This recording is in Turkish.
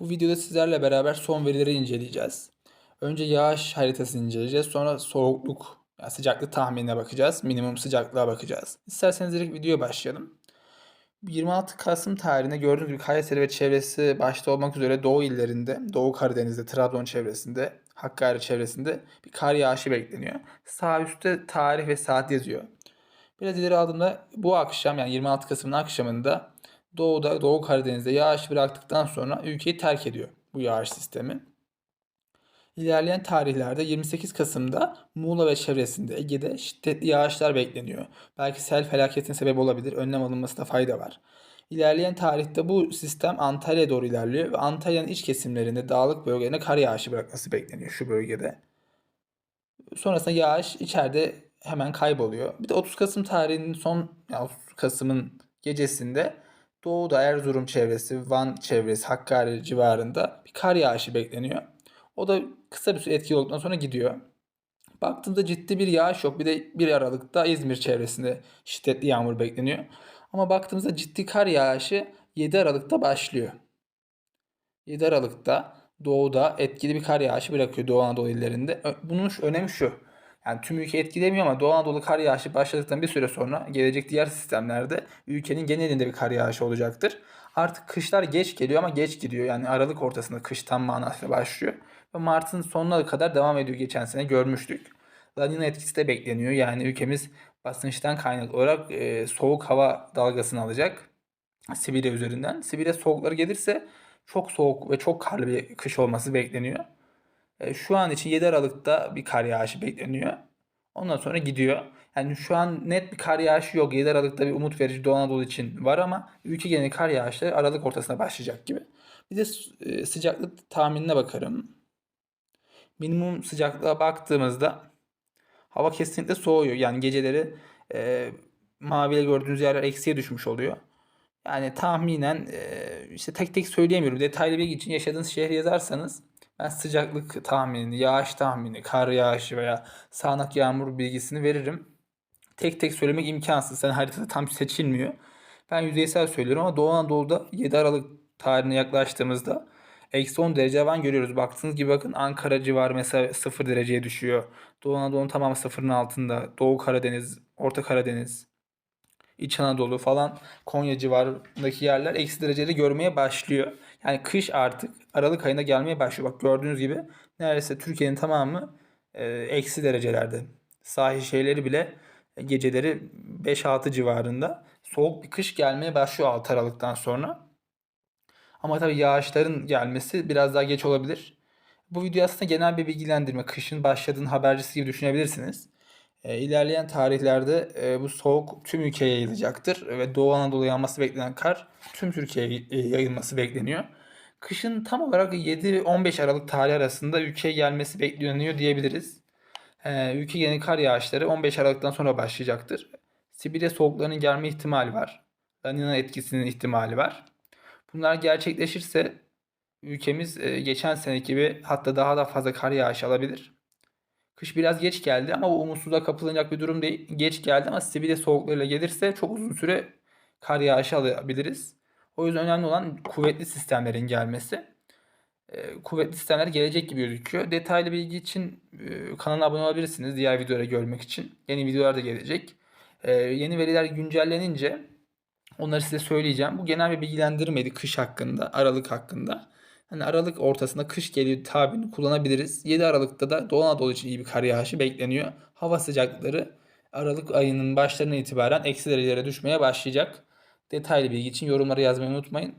Bu videoda sizlerle beraber son verileri inceleyeceğiz. Önce yağış haritasını inceleyeceğiz. Sonra soğukluk, yani sıcaklık tahminine bakacağız. Minimum sıcaklığa bakacağız. İsterseniz direkt videoya başlayalım. 26 Kasım tarihinde gördüğünüz gibi Kayseri ve çevresi başta olmak üzere Doğu illerinde, Doğu Karadeniz'de, Trabzon çevresinde, Hakkari çevresinde bir kar yağışı bekleniyor. Sağ üstte tarih ve saat yazıyor. Biraz ileri aldığımda bu akşam yani 26 Kasım'ın akşamında Doğu'da, Doğu Karadeniz'de yağış bıraktıktan sonra ülkeyi terk ediyor bu yağış sistemi. İlerleyen tarihlerde 28 Kasım'da Muğla ve çevresinde Ege'de şiddetli yağışlar bekleniyor. Belki sel felaketine sebep olabilir. Önlem alınmasında fayda var. İlerleyen tarihte bu sistem Antalya'ya doğru ilerliyor ve Antalya'nın iç kesimlerinde dağlık bölgelerine kar yağışı bırakması bekleniyor şu bölgede. Sonrasında yağış içeride hemen kayboluyor. Bir de 30 Kasım tarihinin son yani 30 Kasım'ın gecesinde Doğu'da Erzurum çevresi, Van çevresi, Hakkari civarında bir kar yağışı bekleniyor. O da kısa bir süre etkili olduktan sonra gidiyor. Baktığımda ciddi bir yağış yok. Bir de 1 Aralık'ta İzmir çevresinde şiddetli yağmur bekleniyor. Ama baktığımızda ciddi kar yağışı 7 Aralık'ta başlıyor. 7 Aralık'ta doğuda etkili bir kar yağışı bırakıyor Doğu Anadolu illerinde. Bunun önemi şu. Yani tüm ülke etkilemiyor ama Doğu Anadolu kar yağışı başladıktan bir süre sonra gelecek diğer sistemlerde ülkenin genelinde bir kar yağışı olacaktır. Artık kışlar geç geliyor ama geç gidiyor. Yani Aralık ortasında kış tam manasıyla başlıyor. Ve Mart'ın sonuna kadar devam ediyor geçen sene görmüştük. La etkisi de bekleniyor. Yani ülkemiz basınçtan kaynaklı olarak e, soğuk hava dalgasını alacak. Sibirya üzerinden. Sibirya soğukları gelirse çok soğuk ve çok karlı bir kış olması bekleniyor. E, şu an için 7 Aralık'ta bir kar yağışı bekleniyor. Ondan sonra gidiyor. Yani şu an net bir kar yağışı yok. 7 Aralık'ta bir umut verici Doğu Anadolu için var ama ülke geneli kar yağışları Aralık ortasına başlayacak gibi. Bir de e, sıcaklık tahminine bakarım. Minimum sıcaklığa baktığımızda hava kesinlikle soğuyor. Yani geceleri e, maviyle gördüğünüz yerler eksiye düşmüş oluyor. Yani tahminen e, işte tek tek söyleyemiyorum. Detaylı bilgi için yaşadığınız şehri yazarsanız ben sıcaklık tahminini, yağış tahmini, kar yağışı veya sağanak yağmur bilgisini veririm. Tek tek söylemek imkansız. Sen haritada tam seçilmiyor. Ben yüzeysel söylüyorum ama Doğu Anadolu'da 7 Aralık tarihine yaklaştığımızda eksi 10 derece havan görüyoruz. Baktığınız gibi bakın Ankara civarı mesela 0 dereceye düşüyor. Doğu Anadolu'nun tamamı sıfırın altında. Doğu Karadeniz, Orta Karadeniz, İç Anadolu falan Konya civarındaki yerler eksi dereceleri görmeye başlıyor. Yani kış artık Aralık ayında gelmeye başlıyor. Bak gördüğünüz gibi neredeyse Türkiye'nin tamamı e, eksi derecelerde. Sahil şehirleri bile e, geceleri 5-6 civarında. Soğuk bir kış gelmeye başlıyor 6 Aralık'tan sonra. Ama tabii yağışların gelmesi biraz daha geç olabilir. Bu video aslında genel bir bilgilendirme. Kışın başladığın habercisi gibi düşünebilirsiniz. E, ilerleyen tarihlerde e, bu soğuk tüm ülkeye yayılacaktır ve Doğu Anadolu yağması beklenen kar tüm Türkiye'ye e, yayılması bekleniyor. Kışın tam olarak 7-15 Aralık tarihi arasında ülkeye gelmesi bekleniyor diyebiliriz. E, ülke geneli kar yağışları 15 Aralık'tan sonra başlayacaktır. Sibirya soğuklarının gelme ihtimali var. La Nina etkisinin ihtimali var. Bunlar gerçekleşirse ülkemiz e, geçen seneki gibi hatta daha da fazla kar yağışı alabilir. Kış biraz geç geldi ama bu umutsuzluğa kapılacak bir durum değil. Geç geldi ama Sibirya soğuklarıyla gelirse çok uzun süre kar yağışı alabiliriz. O yüzden önemli olan kuvvetli sistemlerin gelmesi. Ee, kuvvetli sistemler gelecek gibi gözüküyor. Detaylı bilgi için e, kanala abone olabilirsiniz diğer videoları görmek için. Yeni videolar da gelecek. Ee, yeni veriler güncellenince onları size söyleyeceğim. Bu genel bir bilgilendirmeydi kış hakkında, Aralık hakkında. Hani Aralık ortasında kış geliyor tabirini kullanabiliriz. 7 Aralık'ta da Doğu Anadolu için iyi bir kar yağışı bekleniyor. Hava sıcaklıkları Aralık ayının başlarına itibaren eksi derecelere düşmeye başlayacak. Detaylı bilgi için yorumlara yazmayı unutmayın.